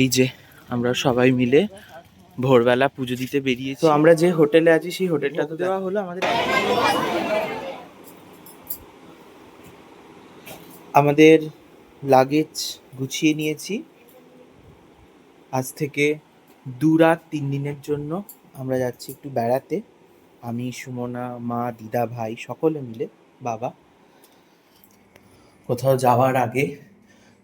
এই যে আমরা সবাই মিলে ভোরবেলা পুজো দিতে বেরিয়েছি। তো আমরা যে হোটেলে আছি সেই হোটেলটা তো দেওয়া হলো আমাদের। আমাদের লাগেজ গুছিয়ে নিয়েছি। আজ থেকে দু রাত তিন দিনের জন্য আমরা যাচ্ছি একটু বেড়াতে। আমি সুমনা মা দিদা ভাই সকলে মিলে বাবা। কোথাও যাওয়ার আগে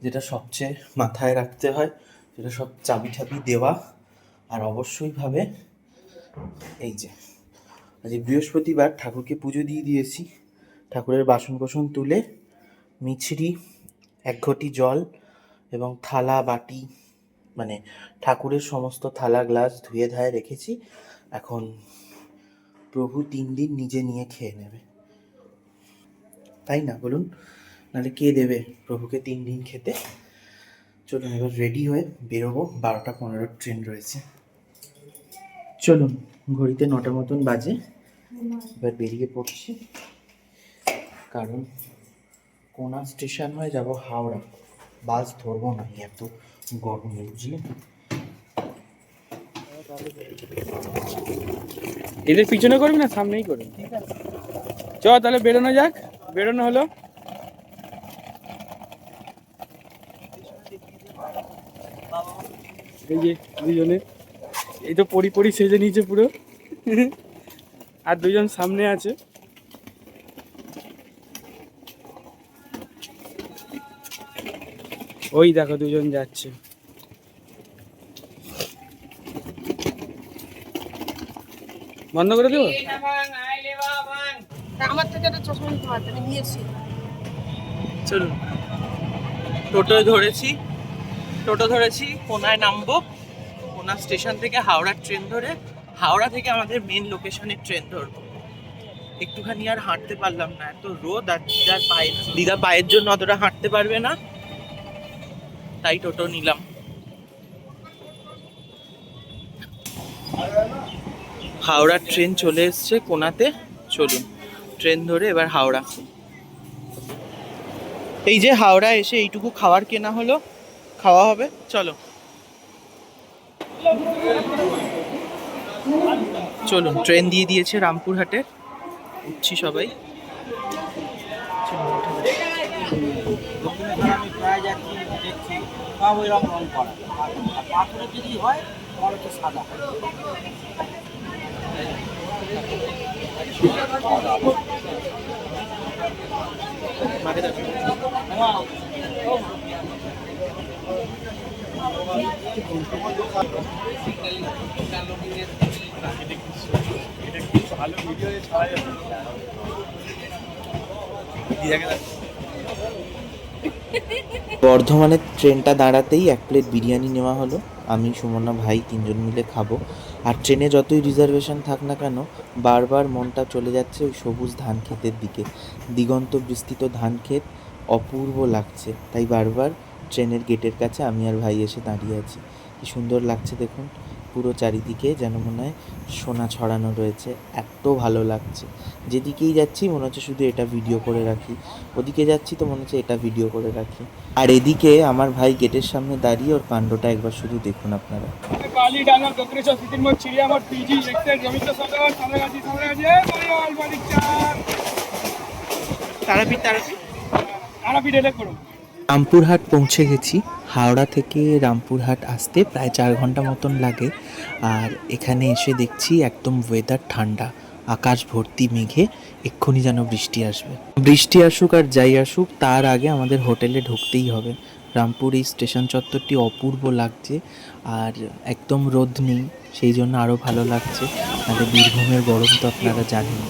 যেটা সবচেয়ে মাথায় রাখতে হয়, সেটা সব চাবি ঠাবি দেওয়া। আর অবশ্যই ভাবে এই যে, আজ বৃহস্পতিবার ঠাকুরকে পুজো দিয়ে দিয়েছি। ঠাকুরের বাসন কোসন তুলে মিছরি, এক ঘটি জল এবং থালা, বাটি মানে ঠাকুরের সমস্ত থালা, গ্লাস ধুয়ে ধায়ে রেখেছি। এখন প্রভু তিন দিন নিজে নিয়ে খেয়ে নেবে। তাই না? বলুন। নাহলে কে দেবে? প্রভুকে তিন দিন খেতে। চলুন এবার রেডি হয়ে বেরোবো। বারোটা পনেরো ট্রেন রয়েছে। চলুন ঘড়িতে নটার মতন বাজে। এবার বেরিয়ে পড়ছি। কারণ কোনা স্টেশন হয়ে যাব হাওড়া। বাস ধরবো না এত গরমে বুঝলেন এদের পিছনে করবি না সামনেই করবি। চ তাহলে বেরোনো যাক। বেরোনো হলো। এই যে দুজনে। এই তো পরি পরি সেজে নিয়েছে পুরো। আর দুজন সামনে আছে। ওই দেখো দুজন যাচ্ছে। বন্ধ করে দেবো? আমার থেকে একটা চশমা নিতে পারতেন নিয়েছি। চলুন। টোটো ধরেছি। টোটো ধরেছি, কোনায় নামবো। কোনা স্টেশন থেকে হাওড়ার ট্রেন ধরে, হাওড়া থেকে আমাদের মেন লোকেশনের ট্রেন ধরবো। একটুখানি আর হাঁটতে পারলাম না, এত রোদ আর দিদার পায়ে দিদা পায়ের জন্য অতটা হাঁটতে পারবে না। তাই টোটো নিলাম। হাওড়ার ট্রেন চলে এসছে কোনাতে, চলুন। ট্রেন ধরে এবার হাওড়া। এই যে হাওড়া এসে এইটুকু খাবার কেনা হলো। খাওয়া হবে। চলো। চলুন ট্রেন দিয়ে দিয়েছে রামপুরহাটে উঠছি সবাই। আমি বর্ধমানের ট্রেনটা দাঁড়াতেই এক প্লেট বিরিয়ানি নেওয়া হলো। আমি, সুমনা ভাই তিনজন মিলে খাব। আর ট্রেনে যতই রিজার্ভেশন থাক না কেন, বারবার মনটা চলে যাচ্ছে ওই সবুজ ধান ক্ষেতের দিকে। দিগন্ত বিস্তৃত ধান ক্ষেত অপূর্ব লাগছে, তাই বারবার ট্রেনের গেটের কাছে আমি আর ভাই এসে দাঁড়িয়ে আছি। কি সুন্দর লাগছে দেখুন। পুরো চারিদিকে যেন মনে হয় সোনা ছড়ানো রয়েছে। এত ভালো লাগছে। যেদিকেই যাচ্ছি মনে হচ্ছে শুধু এটা ভিডিও করে রাখি। ওদিকে যাচ্ছি তো মনে হচ্ছে এটা ভিডিও করে রাখি। আর এদিকে আমার ভাই গেটের সামনে দাঁড়িয়ে ওর কাণ্ডটা একবার শুধু দেখুন আপনারা। তারাপীঠ তারাপীঠ? তারাপীঠ এটা করুন। রামপুরহাট পৌঁছে গেছি। হাওড়া থেকে রামপুরহাট আসতে প্রায় চার ঘণ্টা মতন লাগে। আর এখানে এসে দেখছি একদম ওয়েদার ঠান্ডা। আকাশ ভর্তি মেঘে এক্ষুনি যেন বৃষ্টি আসবে। বৃষ্টি আসুক আর যাই আসুক, তার আগে আমাদের হোটেলে ঢুকতেই হবে। রামপুর এই স্টেশন চত্বরটি অপূর্ব লাগছে আর একদম রোদ নেই, সেই জন্য আরও ভালো লাগছে। আমাদের বীরভূমের গরম তো আপনারা জানেন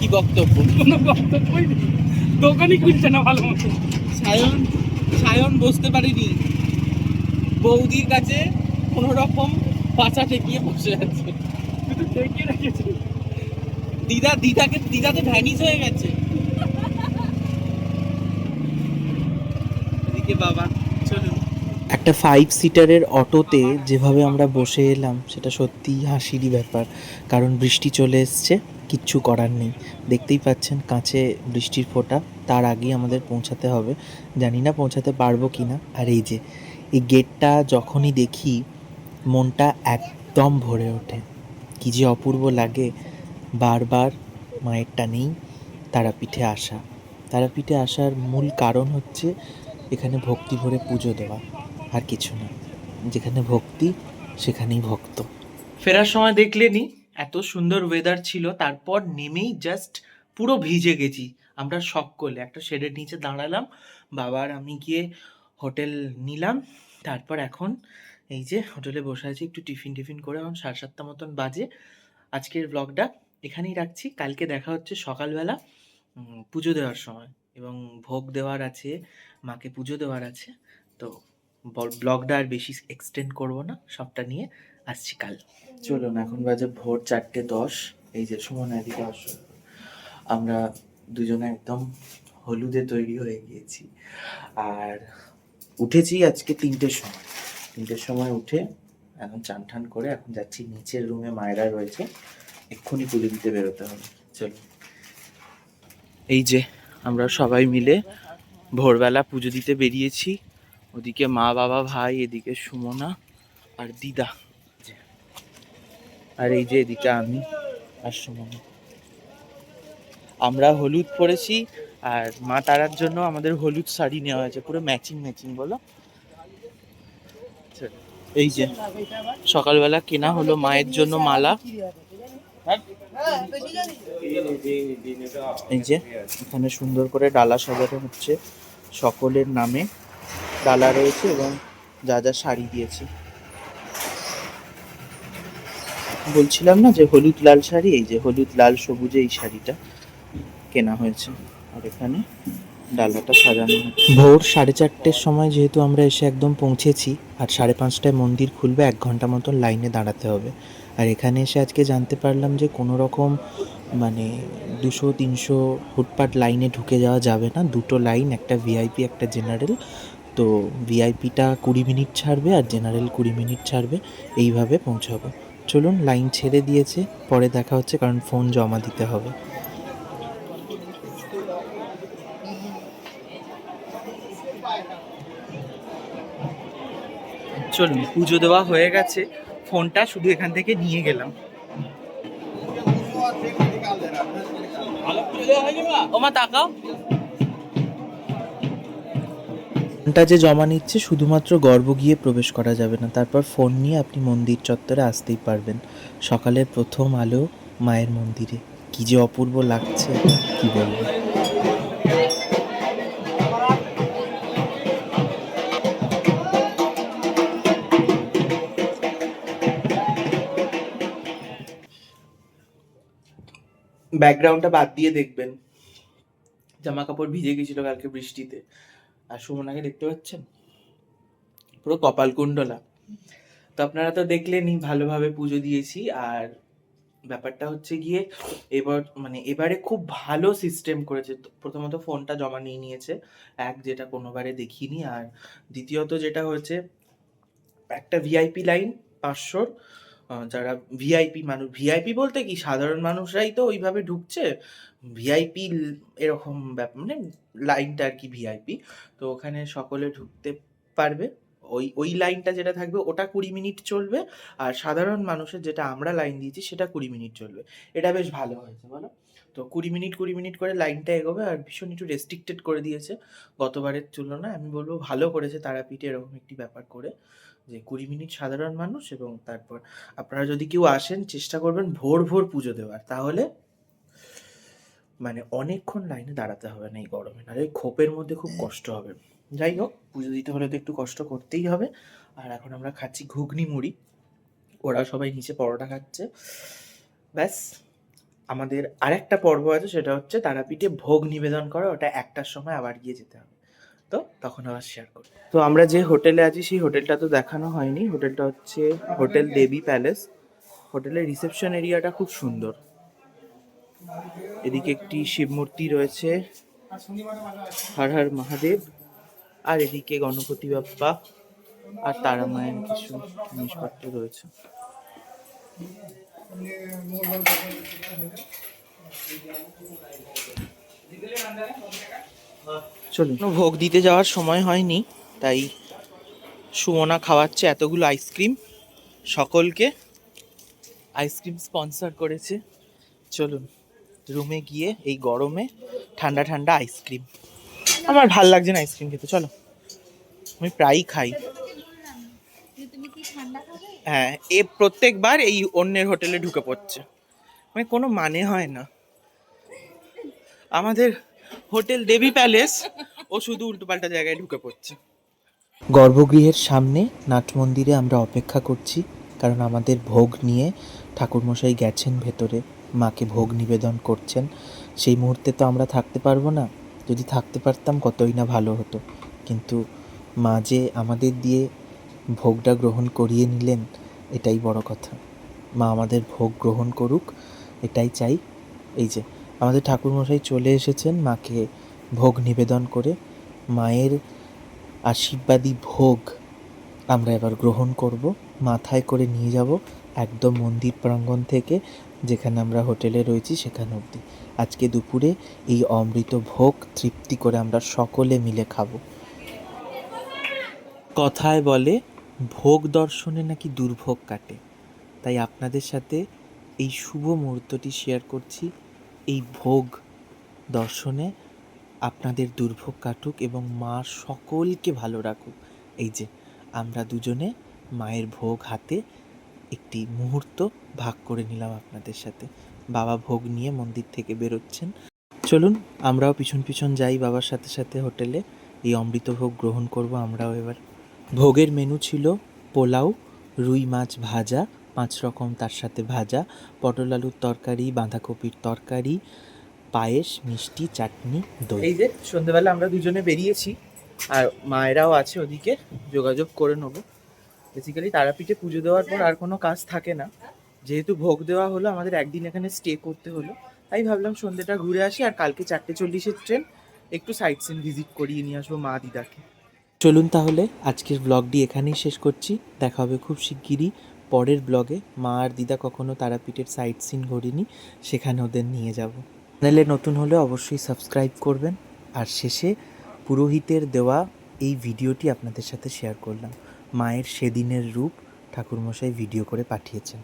কি বক্তব্য। কোনো বক্তব্যই নেই। দোকানই খুলছে না ভালো মতো। সায়ন সায়ন বসতে পারিনি। বৌদির কাছে কোনো রকম পাচা ঠেকিয়ে বসে আছে। ঠেকিয়ে রেখেছে দিদা দিদাকে দিদা তো ভ্যানিস হয়ে গেছে। এদিকে বাবা চলুন। একটা ফাইভ সিটারের অটোতে যেভাবে আমরা বসে এলাম সেটা সত্যিই হাসিরই ব্যাপার। কারণ বৃষ্টি চলে এসছে। কিচ্ছু করার নেই। দেখতেই পাচ্ছেন কাঁচে বৃষ্টির ফোঁটা, তার আগেই আমাদের পৌঁছাতে হবে। জানি না পৌঁছাতে পারব কি না। আর এই যে, এই গেটটা যখনই দেখি, মনটা একদম ভরে ওঠে। কি যে অপূর্ব লাগে। বারবার মায়ের টানেই তারাপীঠে আসা। তারাপীঠে আসার মূল কারণ হচ্ছে এখানে ভক্তি ভরে পুজো দেওয়া। আর কিছু না। যেখানে ভক্তি, সেখানেই ভক্ত। ফেরার সময় দেখলেনি? এত সুন্দর ওয়েদার ছিল, তারপর নেমেই জাস্ট পুরো ভিজে গেছি। আমরা সকলে একটা শেডের নিচে দাঁড়ালাম, বাবার আমি গিয়ে হোটেল নিলাম, তারপর এখন এই যে হোটেলে বসে আছি, একটু টিফিন টিফিন করে এখন সাড়ে সাতটা মতন বাজে। আজকের ব্লগটা এখানেই রাখছি, কালকে দেখা হচ্ছে সকালবেলা পুজো দেওয়ার সময় এবং ভোগ দেওয়ার আছে, মাকে পুজো দেওয়ার আছে, তো ব্লগটা আর বেশি এক্সটেন্ড করব না, সবটা নিয়ে। আসছি কাল। চলুন, এখন বাজে ভোর চারটে দশ। এই যে সুমন এদিকে আসো। আমরা দুজনে একদম হলুদে তৈরি হয়ে গিয়েছি। আর উঠেছি আজকে তিনটের সময়। তিনটের সময় উঠে এখন চান টান করে এখন যাচ্ছি নিচের রুমে, মায়েরা রয়েছে। এক্ষুনি পুজো দিতে বেরোতে হবে। চলো এই যে আমরা সবাই মিলে ভোরবেলা পুজো দিতে বেরিয়েছি। ওদিকে মা বাবা, ভাই, এদিকে সুমনা আর দিদা। আর এই যে এদিকে আমি আর সুমনা আমরা হলুদ পরেছি আর মা তারার জন্য আমাদের হলুদ শাড়ি নেওয়া হয়েছে, পুরো ম্যাচিং ম্যাচিং বলো? এই যে, সকালবেলা কেনা হলো মায়ের জন্য মালা। এই যে, এখানে সুন্দর করে ডালা সাজানো হচ্ছে সকলের নামে। ডালা রয়েছে এবং যা যা শাড়ি দিয়েছে। বলছিলাম না যে হলুদ লাল শাড়ি, এই যে হলুদ লাল সবুজে এই শাড়িটা কেনা হয়েছে। আর এখানে ডালাটা সাজানো ভোর সাড়ে চারটের সময় যেহেতু আমরা এসে একদম পৌঁছেছি, আর সাড়ে পাঁচটায় মন্দির খুলবে, এক ঘণ্টা মতন লাইনে দাঁড়াতে হবে। আর এখানে এসে আজকে জানতে পারলাম যে কোনো রকম মানে দুশো, তিনশো ফুটপাট লাইনে ঢুকে যাওয়া যাবে না। দুটো লাইন, একটা ভিআইপি, একটা জেনারেল। তো ভিআইপিটা কুড়ি মিনিট ছাড়বে আর জেনারেল কুড়ি মিনিট ছাড়বে। এইভাবে পৌঁছাবো। চলুন লাইন ছেড়ে দিয়েছে পরে দেখা হচ্ছে কারণ ফোন জমা দিতে হবে। চলুন পুজো দেওয়া হয়ে গেছে ফোনটা শুধু এখান থেকে নিয়ে গেলাম। ওমা তাকাও। ফোনটা যে জমা নিচ্ছে শুধুমাত্র গর্ব গিয়ে প্রবেশ করা যাবে না। তারপর ফোন নিয়ে আপনি মন্দির চত্বরে আসতেই পারবেন। সকালের প্রথম আলো মায়ের মন্দিরে। কি যে অপূর্ব লাগছে। কি বলব? ব্যাকগ্রাউন্ডটা বাদ দিয়ে দেখবেন। জামা কাপড় ভিজে গেছিল কালকে বৃষ্টিতে। আর সুমনাকে দেখতে পাচ্ছেন? পুরো কপাল কুণ্ডলা। তো আপনারা তো দেখলেনই, ভালোভাবে পুজো দিয়েছি। আর ব্যাপারটা হচ্ছে গিয়ে, এবার মানে এবারে খুব ভালো সিস্টেম করেছে। প্রথমত ফোনটা জমা নিয়ে নিয়েছে। এক যেটা কোনোবারে দেখিনি। আর দ্বিতীয়ত যেটা হয়েছে, একটা ভিআইপি লাইন পাঁচশোর যারা ভিআইপি মানুষ ভিআইপি বলতে কি? সাধারণ মানুষরাই তো ওইভাবে ঢুকছে। ভিআইপি এরকম ব্যাপার মানে লাইনটা আর কি ভিআইপি তো ওখানে সকলে ঢুকতে পারবে। ওই ওই লাইনটা যেটা থাকবে, ওটা কুড়ি মিনিট চলবে। আর সাধারণ মানুষের যেটা আমরা লাইন দিয়েছি, সেটা কুড়ি মিনিট চলবে। এটা বেশ ভালো হয়েছে, বলো? তো কুড়ি মিনিট কুড়ি মিনিট করে লাইনটা এগোবে আর ভীষণ একটু রেস্ট্রিক্টেড করে দিয়েছে গতবারের তুলনায়। আমি বলব ভালো করেছে তারাপীঠে এরকম একটি ব্যাপার করে যে কুড়ি মিনিট সাধারণ মানুষ এবং তারপর আপনারা যদি কেউ আসেন চেষ্টা করবেন ভোর ভোর পুজো দেওয়ার। তাহলে মানে অনেকক্ষণ লাইনে দাঁড়াতে হবে না এই গরমে আর এই খোপের মধ্যে খুব কষ্ট হবে। যাই হোক, পুজো দিতে হলে তো একটু কষ্ট করতেই হবে। আর এখন আমরা খাচ্ছি ঘুগনি মুড়ি। ওরা সবাই নিচে পরোটা খাচ্ছে। ব্যাস। আমাদের আরেকটা পর্ব আছে, সেটা হচ্ছে তারাপীঠে ভোগ নিবেদন করা, ওটা একটার সময় আবার গিয়ে যেতে হবে। তো তখন আবার শেয়ার করব। তো আমরা যে হোটেলে আছি, সেই হোটেলটা তো দেখানো হয়নি। হোটেলটা হচ্ছে হোটেল দেবী প্যালেস হোটেলের রিসেপশন এরিয়াটা খুব সুন্দর। এদিকে একটি শিব মূর্তি রয়েছে, হর হর মহাদেব। আর এদিকে গণপতি বাপ্পা আর তারা মায়ের কিছু জিনিসপত্র রয়েছে। চলুন। ভোগ দিতে যাওয়ার সময় হয়নি, তাই সুমনা খাওয়াচ্ছে এতগুলো আইসক্রিম। সকলকে আইসক্রিম স্পন্সর করেছে। চলুন, রুমে গিয়ে এই গরমে ঠান্ডা ঠান্ডা আইসক্রিম। আমার ভালো লাগছে না আইসক্রিম খেতে, চলো। আমি প্রায়ই খাই। হ্যাঁ এ প্রত্যেকবার এই অন্যের হোটেলে ঢুকে পড়ছে। মানে কোনো মানে হয় না। আমাদের হোটেল দেবী প্যালেস, ও শুধু উল্টোপাল্টা জায়গায় ঢুকে পড়ছে। গর্ভগৃহের সামনে নাট মন্দিরে আমরা অপেক্ষা করছি, কারণ আমাদের ভোগ নিয়ে ঠাকুরমশাই গেছেন ভেতরে, মাকে ভোগ নিবেদন করছেন। সেই মুহূর্তে তো আমরা থাকতে পারব না। যদি থাকতে পারতাম কতই না ভালো হতো। কিন্তু মা যে আমাদের দিয়ে ভোগটা গ্রহণ করিয়ে নিলেন, এটাই বড় কথা। মা আমাদের ভোগ গ্রহণ করুক, এটাই চাই। এই যে, আমাদের ঠাকুরমশাই চলে এসেছেন মাকে ভোগ নিবেদন করে। মায়ের আশীর্বাদী ভোগ আমরা এবার গ্রহণ করব, মাথায় করে নিয়ে যাব একদম মন্দির প্রাঙ্গণ থেকে, যেখানে আমরা হোটেলে রয়েছি সেখানে অবধি। আজকে দুপুরে এই অমৃত ভোগ তৃপ্তি করে আমরা সকলে মিলে খাব। কথায় বলে ভোগ দর্শনে নাকি দুর্ভোগ কাটে। তাই আপনাদের সাথে এই শুভ মুহূর্তটি শেয়ার করছি। এই ভোগ দর্শনে আপনাদের দুর্ভোগ কাটুক এবং মা সকলকে ভালো রাখুক। এই যে, আমরা দুজনে মায়ের ভোগ হাতে একটি মুহূর্ত ভাগ করে নিলাম আপনাদের সাথে। বাবা ভোগ নিয়ে মন্দির থেকে বেরোচ্ছেন। চলুন, আমরাও পিছন পিছন যাই। বাবার সাথে সাথে হোটেলে এই অমৃত ভোগ গ্রহণ করব আমরাও এবার। ভোগের মেনু ছিল পোলাও, রুই মাছ ভাজা, পাঁচ রকম তার সাথে ভাজা, পটল আলুর তরকারি, বাঁধাকপির তরকারি, পায়েস, মিষ্টি, চাটনি, দই। এই যে সন্ধ্যেবেলা আমরা দুজনে বেরিয়েছি, আর মায়েরাও আছে ওদিকে, যোগাযোগ করে নেব। বেসিক্যালি তারাপীঠে পুজো দেওয়ার পর আর কোনো কাজ থাকে না। যেহেতু ভোগ দেওয়া হলো, আমাদের একদিন এখানে স্টে করতে হলো। তাই ভাবলাম সন্ধ্যেটা ঘুরে আসি, আর কালকে চারটে চল্লিশের ট্রেন, একটু সাইট সিন ভিজিট করিয়ে নিয়ে আসব মা দিদাকে। চলুন তাহলে আজকের ব্লগটি এখানেই শেষ করছি। দেখা হবে খুব শিগগিরই পরের ব্লগে মা আর দিদা কখনো তারাপীঠের সাইট সিন ঘোরেনি, সেখানে ওদের নিয়ে যাব। চ্যানেলে নতুন হলে অবশ্যই সাবস্ক্রাইব করবেন। আর শেষে পুরোহিতের দেওয়া এই ভিডিওটি আপনাদের সাথে শেয়ার করলাম। মায়ের সেদিনের রূপ ঠাকুরমশাই ভিডিও করে পাঠিয়েছেন।